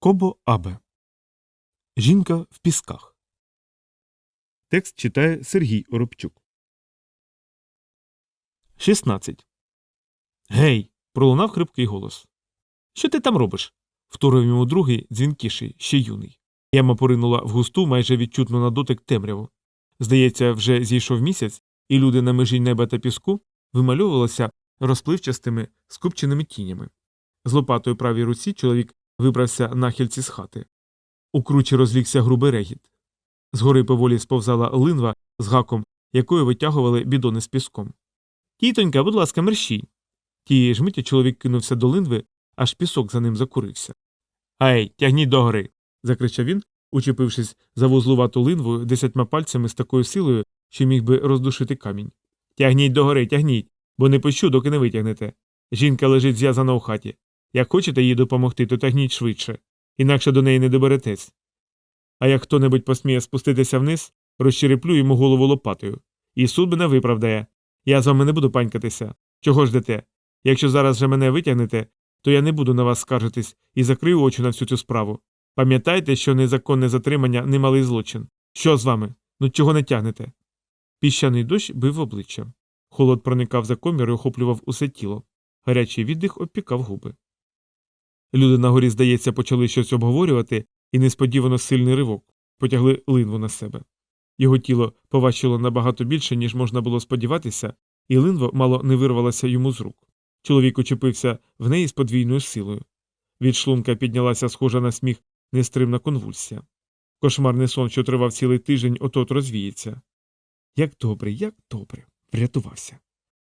Кобо Абе. Жінка в пісках. Текст читає Сергій Оробчук. 16. Гей. пролунав хрипкий голос. Що ти там робиш? вторив йому другий, дзвінкіший, ще юний. Яма поринула в густу, майже відчутну на дотик темряву. Здається, вже зійшов місяць, і люди на межі неба та піску вимальовувалися розпливчастими скупченими тінями. З лопатою правій руці чоловік вибрався нахильці з хати. У кручі розлігся грубий регіт. Згори поволі сповзала линва з гаком, якою витягували бідони з піском. Тітонька, будь ласка, мерщій. Тієї ж миті чоловік кинувся до линви, аж пісок за ним закурився. Ай, тягніть догори. закричав він, учепившись за вузлувату линву десятьма пальцями з такою силою, що міг би роздушити камінь. Тягніть догори, тягніть, бо не пущу, доки не витягнете. Жінка лежить зв'язана у хаті. Як хочете їй допомогти, то тягніть швидше, інакше до неї не доберетесь. А як хто небудь посміє спуститися вниз, розчереплю йому голову лопатою. І суд мене виправдає. Я з вами не буду панькатися. Чого ждете? Якщо зараз же мене витягнете, то я не буду на вас скаржитись і закрию очі на всю цю справу. Пам'ятайте, що незаконне затримання немалий злочин. Що з вами? Ну чого не тягнете? Піщаний дощ бив в обличчя. Холод проникав за комір і охоплював усе тіло. Гарячий віддих обпікав губи. Люди на горі, здається, почали щось обговорювати, і несподівано сильний ривок потягли линву на себе. Його тіло поважчило набагато більше, ніж можна було сподіватися, і линва мало не вирвалася йому з рук. Чоловік учепився в неї з подвійною силою. Від шлунка піднялася схожа на сміх нестримна конвульсія. Кошмарний сон, що тривав цілий тиждень, отот розвіється. Як добре, як добре, врятувався.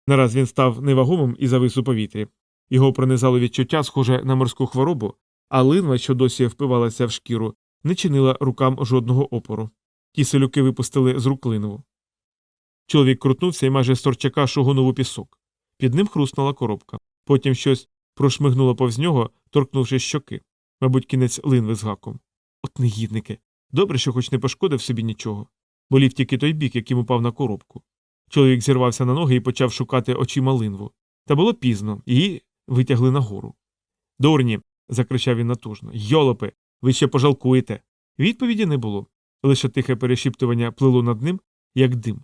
Нараз він став невагомим і завис у повітрі. Його пронизало відчуття, схоже на морську хворобу, а линва, що досі впивалася в шкіру, не чинила рукам жодного опору. Ті селюки випустили з рук линву. Чоловік крутнувся і майже з торчака шугонув у пісок. Під ним хрустнула коробка. Потім щось прошмигнуло повз нього, торкнувши щоки. Мабуть, кінець линви з гаком. От негідники. Добре, що хоч не пошкодив собі нічого. Болів тільки той бік, яким упав на коробку. Чоловік зірвався на ноги і почав шукати очима линву. Та було пізно, її витягли нагору. Дурні. закричав він натужно. Йолопи, ви ще пожалкуєте. Відповіді не було. Лише тихе перешіптування плило над ним, як дим.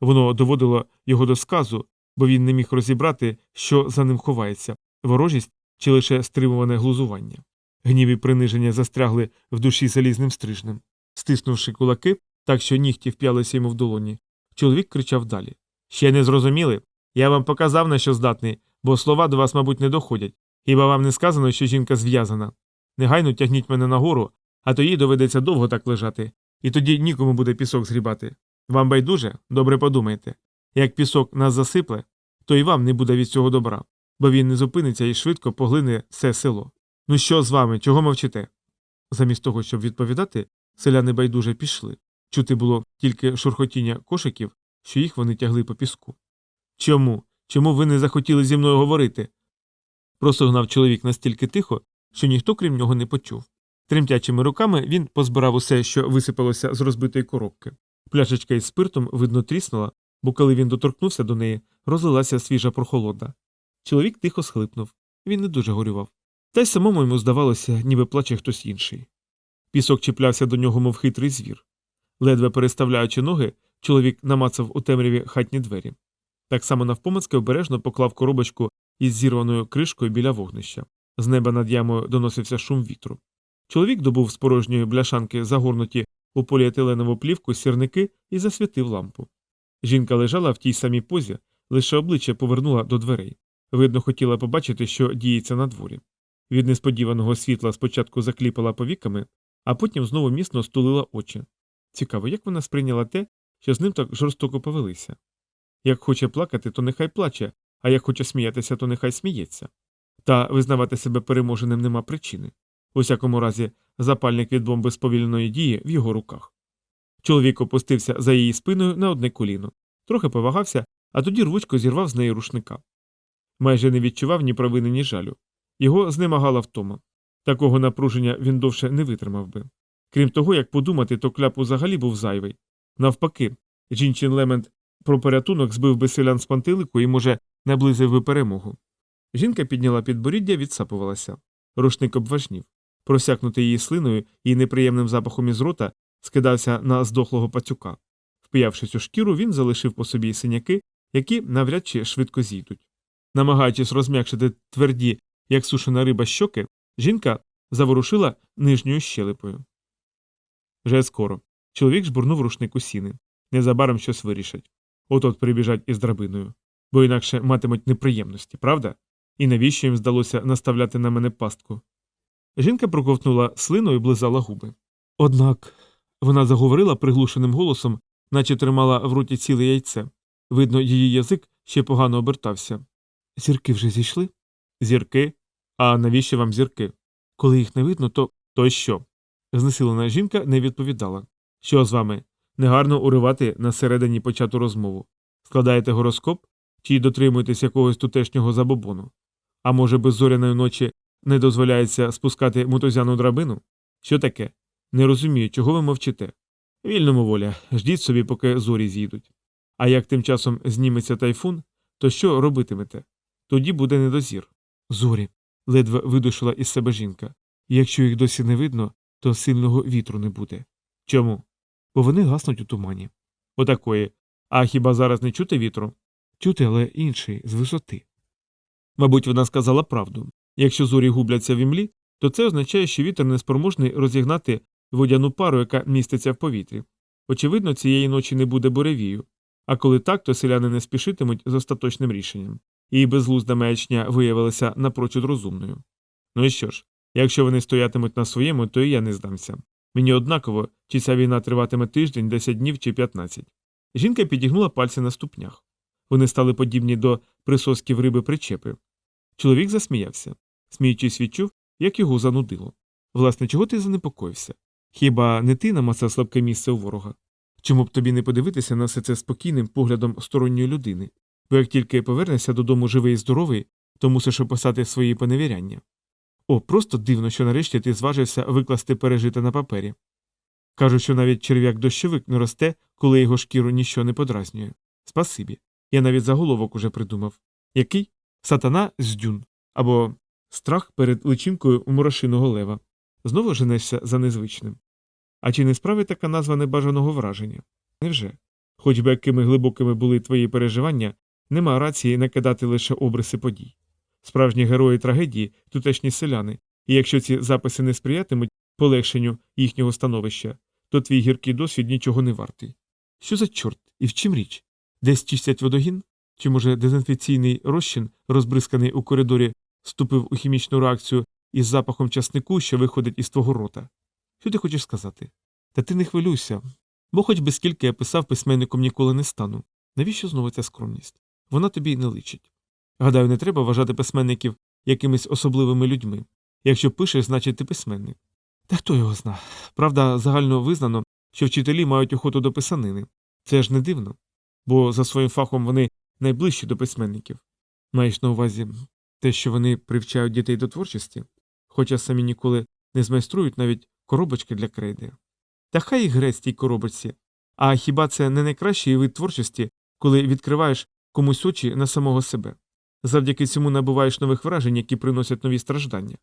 Воно доводило його до сказу, бо він не міг розібрати, що за ним ховається ворожість чи лише стримуване глузування. Гнів і приниження застрягли в душі залізним стрижнем. Стиснувши кулаки, так що нігті вп'ялися йому в долоні, чоловік кричав далі Ще не зрозуміли? Я вам показав, на що здатний, бо слова до вас, мабуть, не доходять. Хіба вам не сказано, що жінка зв'язана? Негайно тягніть мене нагору, а то їй доведеться довго так лежати, і тоді нікому буде пісок згрібати. Вам байдуже, добре подумайте. Як пісок нас засипле, то і вам не буде від цього добра, бо він не зупиниться і швидко поглине все село. Ну що з вами, чого мовчите? Замість того, щоб відповідати, селяни байдуже пішли. Чути було тільки шурхотіння кошиків, що їх вони тягли по піску. Чому? Чому ви не захотіли зі мною говорити? Просогнав чоловік настільки тихо, що ніхто крім нього не почув. Тремтячими руками він позбирав усе, що висипалося з розбитої коробки. Пляшечка із спиртом, видно, тріснула, бо коли він доторкнувся до неї, розлилася свіжа прохолода. Чоловік тихо схлипнув. Він не дуже горював. Та й самому йому здавалося, ніби плаче хтось інший. Пісок чіплявся до нього, мов хитрий звір. Ледве переставляючи ноги, чоловік намацав у темряві хатні двері. Так само навпомацьки обережно поклав коробочку із зірваною кришкою біля вогнища. З неба над ямою доносився шум вітру. Чоловік добув з порожньої бляшанки, загорнуті у поліетиленову плівку сірники і засвітив лампу. Жінка лежала в тій самій позі, лише обличчя повернула до дверей. Видно, хотіла побачити, що діється на дворі. Від несподіваного світла спочатку закліпала повіками, а потім знову міцно стулила очі. Цікаво, як вона сприйняла те, що з ним так жорстоко повелися. Як хоче плакати, то нехай плаче, а як хоче сміятися, то нехай сміється. Та визнавати себе переможеним нема причини. У всякому разі, запальник від бомби сповільненої дії в його руках. Чоловік опустився за її спиною на одне коліно, трохи повагався, а тоді рвучко зірвав з неї рушника. Майже не відчував ні провини, ні жалю. Його знемагала втома. Такого напруження він довше не витримав би. Крім того, як подумати, то кляп взагалі був зайвий. Навпаки, жінчин лемент про порятунок збив би селян з пантелику і, може, наблизив би перемогу. Жінка підняла підборіддя, відсапувалася. Рушник обважнів. просякнутий її слиною і неприємним запахом із рота, скидався на здохлого пацюка. Вп'явшись у шкіру, він залишив по собі синяки, які навряд чи швидко зійдуть. Намагаючись розм'якшити тверді, як сушена риба щоки, жінка заворушила нижньою щелепою. Вже скоро. Чоловік жбурнув рушник у сіни. Незабаром щось вирішать. От-от прибіжать із драбиною. Бо інакше матимуть неприємності, правда? І навіщо їм здалося наставляти на мене пастку? Жінка проковтнула слину і близала губи. Однак вона заговорила приглушеним голосом, наче тримала в роті ціле яйце. Видно, її язик ще погано обертався. Зірки вже зійшли? Зірки? А навіщо вам зірки? Коли їх не видно, то то що? Знесилена жінка не відповідала. Що з вами? Негарно уривати на середині почату розмову. Складаєте гороскоп чи дотримуєтесь якогось тутешнього забобону? А може, без зоряної ночі не дозволяється спускати мотузяну драбину? Що таке? Не розумію, чого ви мовчите. Вільному воля, ждіть собі, поки зорі з'їдуть. А як тим часом зніметься тайфун, то що робитимете? Тоді буде недозір. Зорі. ледве видушила із себе жінка. Якщо їх досі не видно, то сильного вітру не буде. Чому? Бо вони гаснуть у тумані. Отакої. А хіба зараз не чути вітру? Чути, але інший, з висоти. Мабуть, вона сказала правду. Якщо зорі губляться в імлі, то це означає, що вітер неспроможний розігнати водяну пару, яка міститься в повітрі. Очевидно, цієї ночі не буде буревію. А коли так, то селяни не спішитимуть з остаточним рішенням. І безглузда маячня виявилася напрочуд розумною. Ну і що ж, якщо вони стоятимуть на своєму, то і я не здамся. Мені однаково, чи ця війна триватиме тиждень, 10 днів чи 15. Жінка підігнула пальці на ступнях. Вони стали подібні до присосків риби причепи. Чоловік засміявся. Сміючись, відчув, як його занудило. Власне, чого ти занепокоївся? Хіба не ти намацав слабке місце у ворога? Чому б тобі не подивитися на все це спокійним поглядом сторонньої людини? Бо як тільки повернешся додому живий і здоровий, то мусиш описати свої поневіряння. О, просто дивно, що нарешті ти зважився викласти пережите на папері. Кажуть, що навіть черв'як дощовик не росте, коли його шкіру ніщо не подразнює. Спасибі. Я навіть заголовок уже придумав. Який? Сатана з дюн. Або страх перед личинкою у мурашиного лева. Знову женешся за незвичним. А чи не справить така назва небажаного враження? Невже? Хоч би якими глибокими були твої переживання, нема рації накидати лише обриси подій. Справжні герої трагедії тутешні селяни, і якщо ці записи не сприятимуть полегшенню їхнього становища, то твій гіркий досвід нічого не вартий. Що за чорт і в чим річ? Десь чистять водогін? Чи, може, дезінфекційний розчин, розбризканий у коридорі, вступив у хімічну реакцію із запахом часнику, що виходить із твого рота? Що ти хочеш сказати? Та ти не хвилюйся, бо хоч би скільки я писав, письменником ніколи не стану. Навіщо знову ця скромність? Вона тобі не личить. Гадаю, не треба вважати письменників якимись особливими людьми. Якщо пишеш, значить ти письменник. Та хто його зна? Правда, загально визнано, що вчителі мають охоту до писанини. Це ж не дивно, бо за своїм фахом вони найближчі до письменників. Маєш на увазі те, що вони привчають дітей до творчості, хоча самі ніколи не змайструють навіть коробочки для крейди. Та хай їх грець тій коробочці. А хіба це не найкращий вид творчості, коли відкриваєш комусь очі на самого себе? Завдяки цьому набуваєш нових вражень, які приносять нові страждання.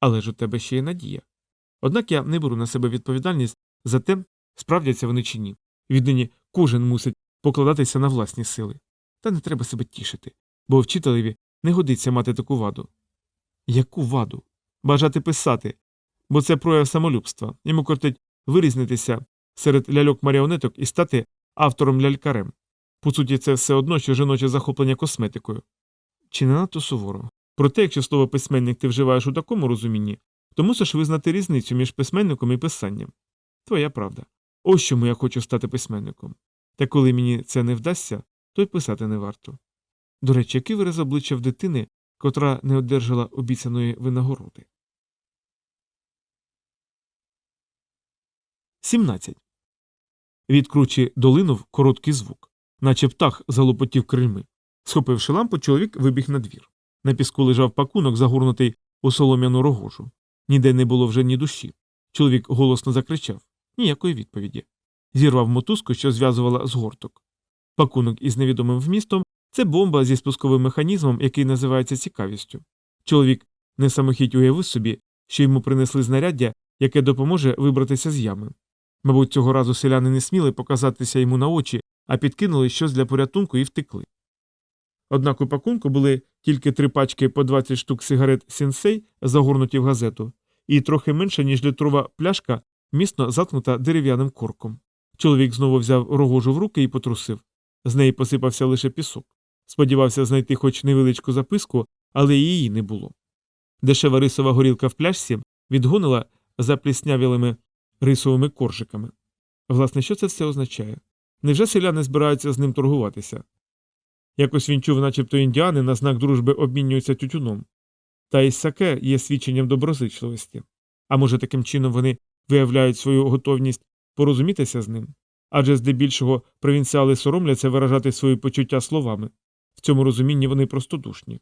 Але ж у тебе ще є надія. Однак я не беру на себе відповідальність за те, справдяться вони чи ні. Віднині кожен мусить покладатися на власні сили. Та не треба себе тішити, бо вчителеві не годиться мати таку ваду. Яку ваду? Бажати писати, бо це прояв самолюбства. Йому кортить вирізнитися серед ляльок маріонеток і стати автором лялькарем. По суті, це все одно, що жіноче захоплення косметикою. Чи не надто суворо? Проте, якщо слово письменник ти вживаєш у такому розумінні, то мусиш визнати різницю між письменником і писанням. Твоя правда. Ось чому я хочу стати письменником. Та коли мені це не вдасться, то й писати не варто. До речі, який вираз обличчя в дитини, котра не одержала обіцяної винагороди. 17. Від кручі долинув короткий звук, наче птах залопотів крильми. Схопивши лампу, чоловік вибіг на двір. На піску лежав пакунок, загорнутий у солом'яну рогожу. Ніде не було вже ні душі. Чоловік голосно закричав ніякої відповіді. Зірвав мотузку, що зв'язувала з горток. Пакунок із невідомим вмістом це бомба зі спусковим механізмом, який називається цікавістю. Чоловік не самохідь уявив собі, що йому принесли знаряддя, яке допоможе вибратися з ями. Мабуть, цього разу селяни не сміли показатися йому на очі, а підкинули щось для порятунку і втекли. Однак у пакунку були тільки три пачки по 20 штук сигарет сінсей, загорнуті в газету, і трохи менше, ніж літрова пляшка, міцно заткнута дерев'яним корком. Чоловік знову взяв рогожу в руки і потрусив. З неї посипався лише пісок. Сподівався знайти хоч невеличку записку, але її не було. Дешева рисова горілка в пляшці відгонила запліснявілими рисовими коржиками. Власне, що це все означає? Невже селяни збираються з ним торгуватися? Якось він чув, начебто індіани на знак дружби обмінюються тютюном. Та й саке є свідченням доброзичливості. А може, таким чином вони виявляють свою готовність порозумітися з ним? Адже здебільшого провінціали соромляться виражати свої почуття словами. В цьому розумінні вони простодушні.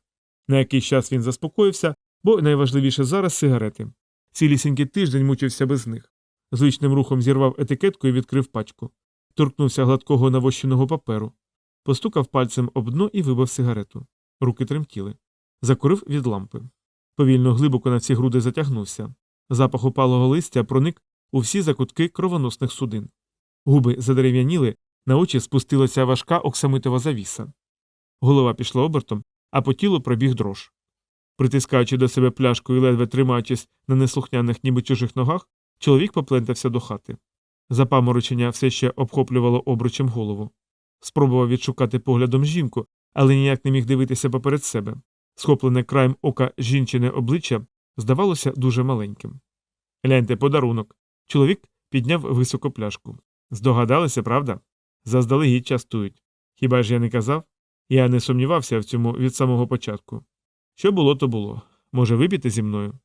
На якийсь час він заспокоївся, бо найважливіше зараз сигарети. Цілісінький тиждень мучився без них. Звичним рухом зірвав етикетку і відкрив пачку. Торкнувся гладкого навощеного паперу. Постукав пальцем об дно і вибив сигарету. Руки тремтіли. Закурив від лампи. Повільно глибоко на всі груди затягнувся. Запах опалого листя проник у всі закутки кровоносних судин. Губи задерев'яніли, на очі спустилася важка оксамитова завіса. Голова пішла обертом, а по тілу пробіг дрож. Притискаючи до себе пляшку і ледве тримаючись на неслухняних, ніби чужих ногах, чоловік поплентався до хати. Запаморочення все ще обхоплювало обручем голову. Спробував відшукати поглядом жінку, але ніяк не міг дивитися поперед себе. Схоплене краєм ока жінчине обличчя здавалося дуже маленьким. Гляньте, подарунок. Чоловік підняв високу пляшку. Здогадалися, правда? Заздалегідь частують. Хіба ж я не казав? Я не сумнівався в цьому від самого початку. Що було, то було. Може, випіти зі мною?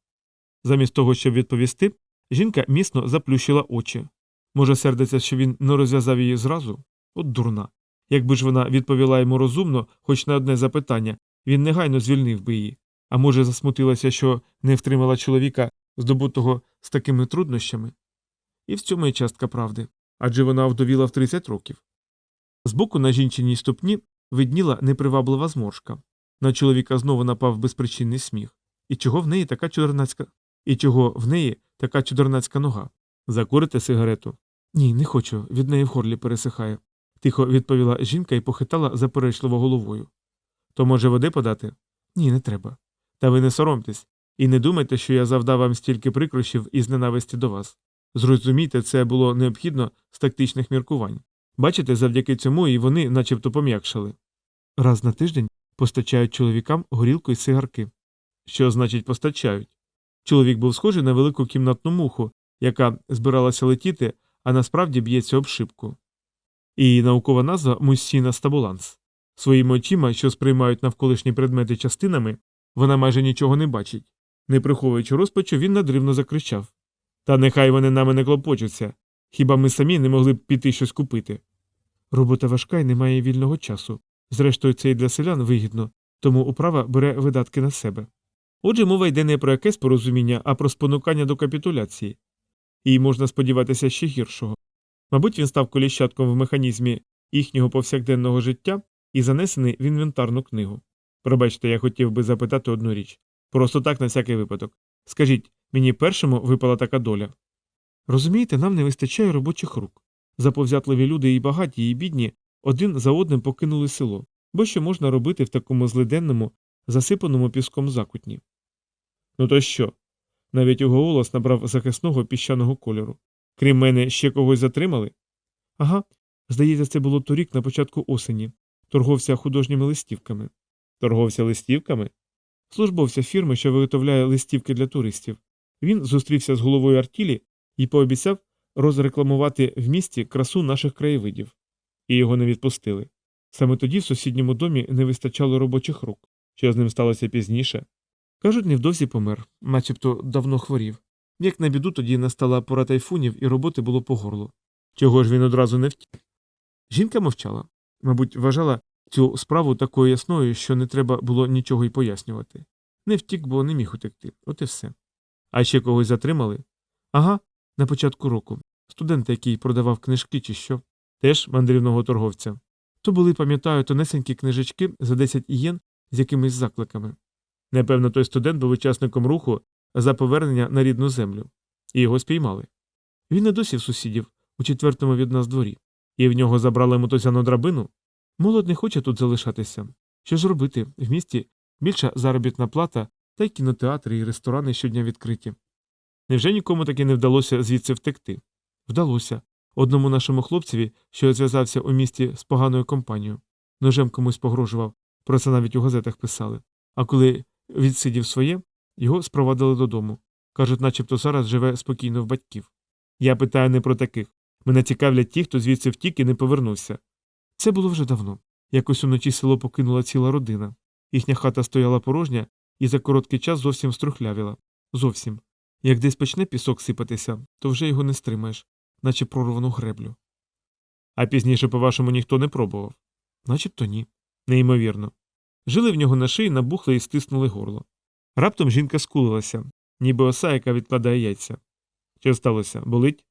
Замість того, щоб відповісти, жінка міцно заплющила очі. Може, сердиться, що він не розв'язав її зразу? От дурна. Якби ж вона відповіла йому розумно, хоч на одне запитання, він негайно звільнив би її. А може, засмутилася, що не втримала чоловіка, здобутого з такими труднощами? І в цьому є частка правди адже вона вдовіла в 30 років. Збоку на жінчиній ступні видніла неприваблива зморшка. На чоловіка знову напав безпричинний сміх. І чого в неї така чудернацька і чого в неї така чудернацька нога? Закурите сигарету? Ні, не хочу, від неї в горлі пересихає, тихо відповіла жінка і похитала заперечливо головою. То, може, води подати? Ні, не треба. Та ви не соромтесь, і не думайте, що я завдав вам стільки прикрощів із ненависті до вас. Зрозумійте, це було необхідно з тактичних міркувань. Бачите, завдяки цьому і вони начебто пом'якшали. Раз на тиждень постачають чоловікам горілку і сигарки. Що значить постачають? Чоловік був схожий на велику кімнатну муху, яка збиралася летіти, а насправді б'ється об шибку. І наукова назва мусіна стабуланс. Своїми очима, що сприймають навколишні предмети частинами, вона майже нічого не бачить. Не приховуючи розпачу, він надривно закричав Та нехай вони нами не клопочуться. Хіба ми самі не могли б піти щось купити? Робота важка і немає вільного часу. Зрештою, це і для селян вигідно, тому управа бере видатки на себе. Отже, мова йде не про якесь порозуміння, а про спонукання до капітуляції. І можна сподіватися ще гіршого. Мабуть, він став коліщатком в механізмі їхнього повсякденного життя і занесений в інвентарну книгу. Пробачте, я хотів би запитати одну річ. Просто так на всякий випадок. Скажіть, мені першому випала така доля. Розумієте, нам не вистачає робочих рук. Заповзятливі люди і багаті, і бідні один за одним покинули село, бо що можна робити в такому злиденному, засипаному піском закутні. Ну то що? Навіть його голос набрав захисного піщаного кольору. Крім мене, ще когось затримали? Ага. Здається, це було торік на початку осені. Торговця художніми листівками. Торговця листівками? Службовця фірми, що виготовляє листівки для туристів. Він зустрівся з головою артілі і пообіцяв розрекламувати в місті красу наших краєвидів. І його не відпустили. Саме тоді в сусідньому домі не вистачало робочих рук. Що з ним сталося пізніше? Кажуть, невдовзі помер, начебто давно хворів. Як на біду, тоді настала пора тайфунів, і роботи було по горлу. Чого ж він одразу не втік? Жінка мовчала. Мабуть, вважала цю справу такою ясною, що не треба було нічого й пояснювати. Не втік, бо не міг утекти. От і все. А ще когось затримали? Ага, на початку року. Студент, який продавав книжки чи що, теж мандрівного торговця. То були, пам'ятаю, тонесенькі книжечки за 10 ієн з якимись закликами. Непевно, той студент був учасником руху за повернення на рідну землю, і його спіймали. Він і досі в сусідів у четвертому від нас дворі, і в нього забрали мотузяну драбину. Молод не хоче тут залишатися. Що ж робити? В місті більша заробітна плата, та й кінотеатри і ресторани щодня відкриті. Невже нікому таки не вдалося звідси втекти? Вдалося. Одному нашому хлопцеві, що зв'язався у місті з поганою компанією. Ножем комусь погрожував, про це навіть у газетах писали. А коли відсидів своє, його спровадили додому. Кажуть, начебто зараз живе спокійно в батьків. Я питаю не про таких. Мене цікавлять ті, хто звідси втік і не повернувся. Це було вже давно. Якось уночі село покинула ціла родина. Їхня хата стояла порожня і за короткий час зовсім струхлявіла. Зовсім. Як десь почне пісок сипатися, то вже його не стримаєш, наче прорвану греблю. А пізніше, по-вашому, ніхто не пробував? Начебто ні. Неймовірно. Жили в нього на шиї, набухли і стиснули горло. Раптом жінка скулилася, ніби оса, яка відкладає яйця. Що сталося? Болить?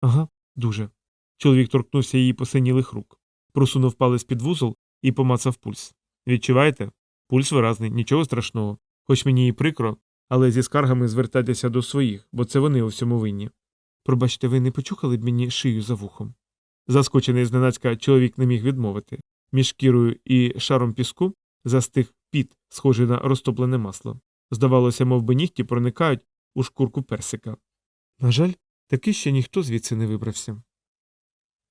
Ага, дуже. Чоловік торкнувся її посинілих рук, просунув палець під вузол і помацав пульс. Відчуваєте? Пульс виразний, нічого страшного. Хоч мені і прикро, але зі скаргами звертайтеся до своїх, бо це вони у всьому винні. Пробачте, ви не почухали б мені шию за вухом. Заскочений зненацька чоловік не міг відмовити. Між шкірою і шаром піску застиг піт, схожий на розтоплене масло. Здавалося, мов би нігті проникають у шкурку персика. На жаль, таки ще ніхто звідси не вибрався.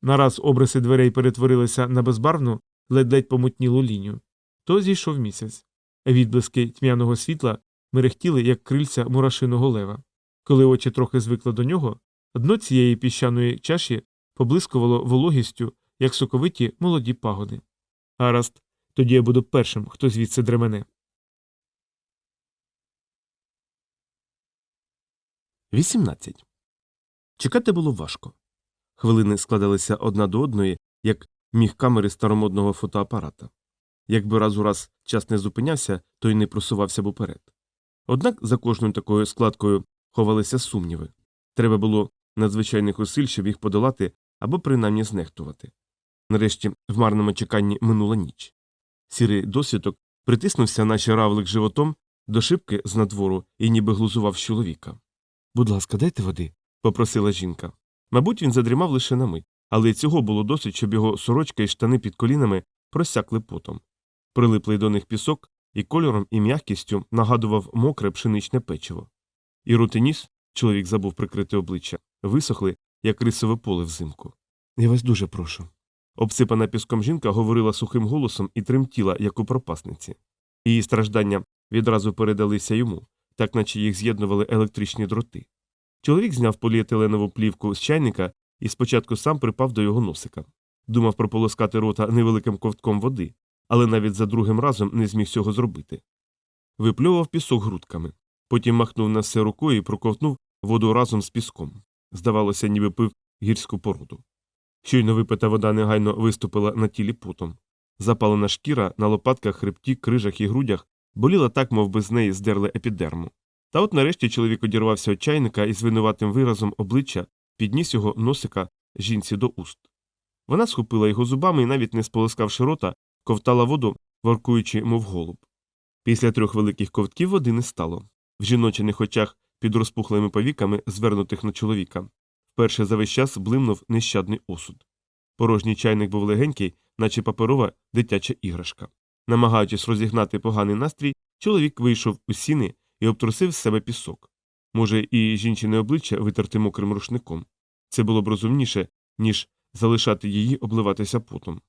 Нараз обриси дверей перетворилися на безбарвну, ледь-ледь помутнілу лінію. То зійшов місяць. Відблиски тьмяного світла мерехтіли, як крильця мурашиного лева. Коли очі трохи звикли до нього, дно цієї піщаної чаші поблискувало вологістю, як соковиті молоді пагоди. Гаразд, тоді я буду першим, хто звідси дремене. 18. Чекати було важко. Хвилини складалися одна до одної, як міг камери старомодного фотоапарата. Якби раз у раз час не зупинявся, то й не просувався б уперед. Однак за кожною такою складкою ховалися сумніви. Треба було надзвичайних усиль, щоб їх подолати або принаймні знехтувати. Нарешті в марному чеканні минула ніч. Сірий досвідок притиснувся, наче равлик животом, до шибки з надвору і ніби глузував чоловіка. Будь ласка, дайте води, попросила жінка. Мабуть, він задрімав лише на мить, але цього було досить, щоб його сорочка і штани під колінами просякли потом. Прилиплий до них пісок і кольором і м'якістю нагадував мокре пшеничне печиво. І рот і ніс, чоловік забув прикрити обличчя, висохли, як рисове поле взимку. Я вас дуже прошу. Обсипана піском жінка говорила сухим голосом і тремтіла, як у пропасниці. Її страждання відразу передалися йому, так наче їх з'єднували електричні дроти. Чоловік зняв поліетиленову плівку з чайника і спочатку сам припав до його носика. Думав прополоскати рота невеликим ковтком води, але навіть за другим разом не зміг цього зробити. Випльовував пісок грудками, потім махнув на все рукою і проковтнув воду разом з піском. Здавалося, ніби пив гірську породу. Щойно випита вода негайно виступила на тілі потом. Запалена шкіра на лопатках, хребті, крижах і грудях боліла так, мов би з неї здерли епідерму. Та от нарешті чоловік одірвався від чайника і з винуватим виразом обличчя підніс його носика жінці до уст. Вона схопила його зубами і, навіть не сполоскавши рота, ковтала воду, воркуючи, мов голуб. Після трьох великих ковтків води не стало. В жіночих очах під розпухлими повіками, звернутих на чоловіка, вперше за весь час блимнув нещадний осуд. Порожній чайник був легенький, наче паперова дитяча іграшка. Намагаючись розігнати поганий настрій, чоловік вийшов у сіни і обтрусив з себе пісок. Може, і жінчине обличчя витерти мокрим рушником. Це було б розумніше, ніж залишати її обливатися потом.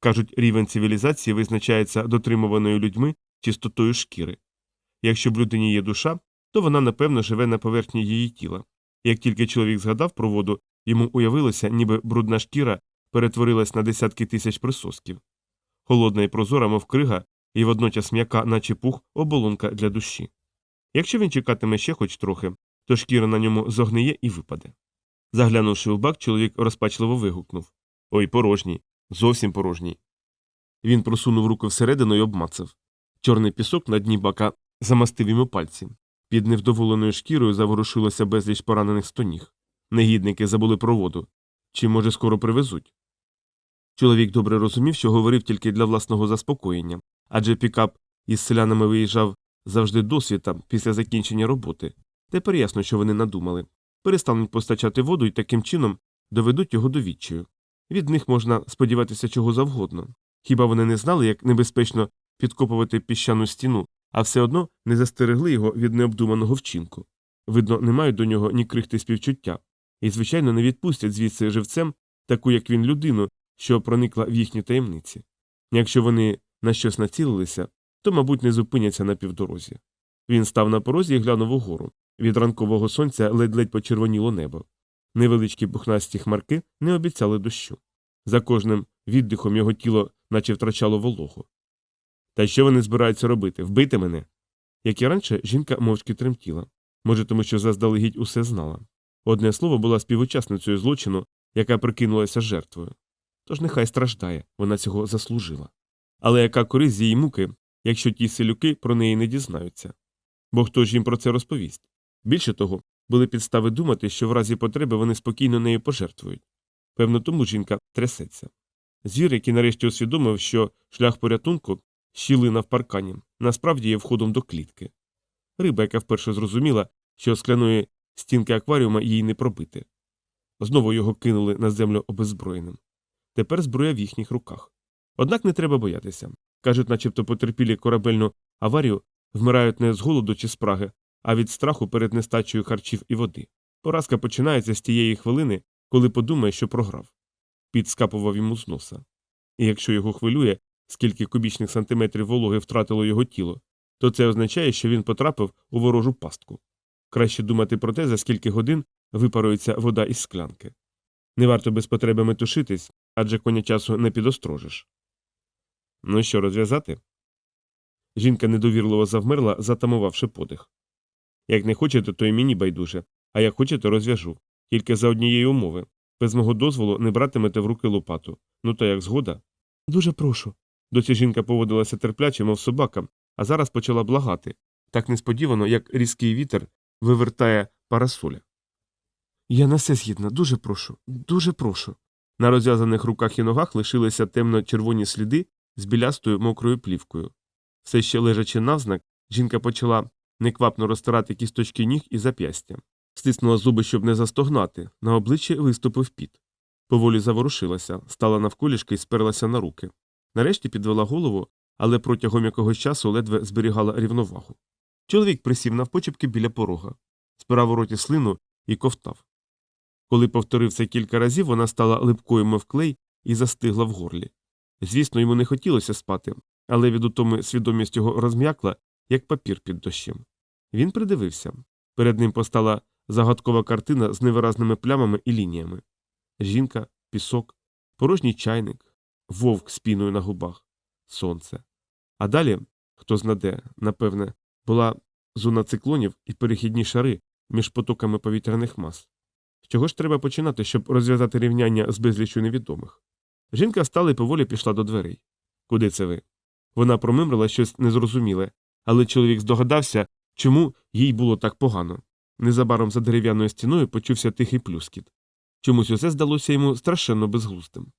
Кажуть, рівень цивілізації визначається дотримуваною людьми чистотою шкіри. Якщо в людині є душа, то вона напевно живе на поверхні її тіла. Як тільки чоловік згадав про воду, йому уявилося, ніби брудна шкіра перетворилась на десятки тисяч присосків. Холодна і прозора, мов крига, і водночас м'яка, наче пух, оболонка для душі. Якщо він чекатиме ще хоч трохи, то шкіра на ньому зогниє і випаде. Заглянувши у бак, чоловік розпачливо вигукнув Ой, порожній, зовсім порожній. Він просунув руку всередину і обмацав. Чорний пісок на дні бака замастив йому пальці. Під невдоволеною шкірою заворушилося безліч поранених стоніг. Негідники забули про воду. Чи, може, скоро привезуть? Чоловік добре розумів, що говорив тільки для власного заспокоєння, адже пікап із селянами виїжджав завжди досвіта після закінчення роботи. Тепер ясно, що вони надумали. Перестануть постачати воду і таким чином доведуть його до відчаю. Від них можна сподіватися чого завгодно. Хіба вони не знали, як небезпечно підкопувати піщану стіну, а все одно не застерегли його від необдуманого вчинку. Видно, не мають до нього ні крихти співчуття, і, звичайно, не відпустять звідси живцем таку, як він, людину, що проникла в їхні таємниці. Якщо вони на щось націлилися, то, мабуть, не зупиняться на півдорозі. Він став на порозі і глянув угору. Від ранкового сонця ледь-ледь почервоніло небо. Невеличкі пухнасті хмарки не обіцяли дощу. За кожним віддихом його тіло наче втрачало вологу. Та що вони збираються робити? Вбити мене? Як і раніше, жінка мовчки тремтіла. Може, тому що заздалегідь усе знала. Одне слово була співучасницею злочину, яка прикинулася жертвою. Тож нехай страждає, вона цього заслужила. Але яка користь її муки, якщо ті селюки про неї не дізнаються? Бо хто ж їм про це розповість? Більше того, були підстави думати, що в разі потреби вони спокійно нею пожертвують. Певно, тому жінка трясеться. Звір, який нарешті усвідомив, що шлях порятунку щілина в паркані, насправді є входом до клітки. Риба, яка вперше зрозуміла, що скляної стінки акваріума їй не пробити. Знову його кинули на землю обеззброєним. Тепер зброя в їхніх руках. Однак не треба боятися. Кажуть, начебто потерпілі корабельну аварію вмирають не з голоду чи спраги, а від страху перед нестачею харчів і води. Поразка починається з тієї хвилини, коли подумає, що програв. Піт скапував йому з носа. І якщо його хвилює, скільки кубічних сантиметрів вологи втратило його тіло, то це означає, що він потрапив у ворожу пастку. Краще думати про те, за скільки годин випарується вода із склянки. Не варто без потреби метушитись, адже коня часу не підострожиш. Ну що, розв'язати? Жінка недовірливо завмерла, затамувавши подих. Як не хочете, то й мені байдуже, а як хочете, розв'яжу. Тільки за однієї умови. Без мого дозволу не братимете в руки лопату. Ну то як згода? Дуже прошу. Досі жінка поводилася терпляче, мов собака, а зараз почала благати, так несподівано, як різкий вітер вивертає парасоля. Я на все згідна, дуже прошу, дуже прошу. На розв'язаних руках і ногах лишилися темно-червоні сліди з білястою мокрою плівкою. Все ще лежачи навзнак, жінка почала неквапно розтирати кісточки ніг і зап'ястя. Стиснула зуби, щоб не застогнати, на обличчі виступив піт. Поволі заворушилася, стала навколішки і сперлася на руки. Нарешті підвела голову, але протягом якогось часу ледве зберігала рівновагу. Чоловік присів навпочепки біля порога, спирав у роті слину і ковтав. Коли повторив це кілька разів, вона стала липкою, мов клей, і застигла в горлі. Звісно, йому не хотілося спати, але від утоми свідомість його розм'якла, як папір під дощем. Він придивився. Перед ним постала загадкова картина з невиразними плямами і лініями. Жінка, пісок, порожній чайник, вовк з піною на губах, сонце. А далі, хто знаде, напевне, була зона циклонів і перехідні шари між потоками повітряних мас. З чого ж треба починати, щоб розв'язати рівняння з безлічю невідомих? Жінка встала і поволі пішла до дверей. Куди це ви? Вона промимрила щось незрозуміле, але чоловік здогадався, чому їй було так погано. Незабаром за дерев'яною стіною почувся тихий плюскіт. Чомусь усе здалося йому страшенно безглуздим.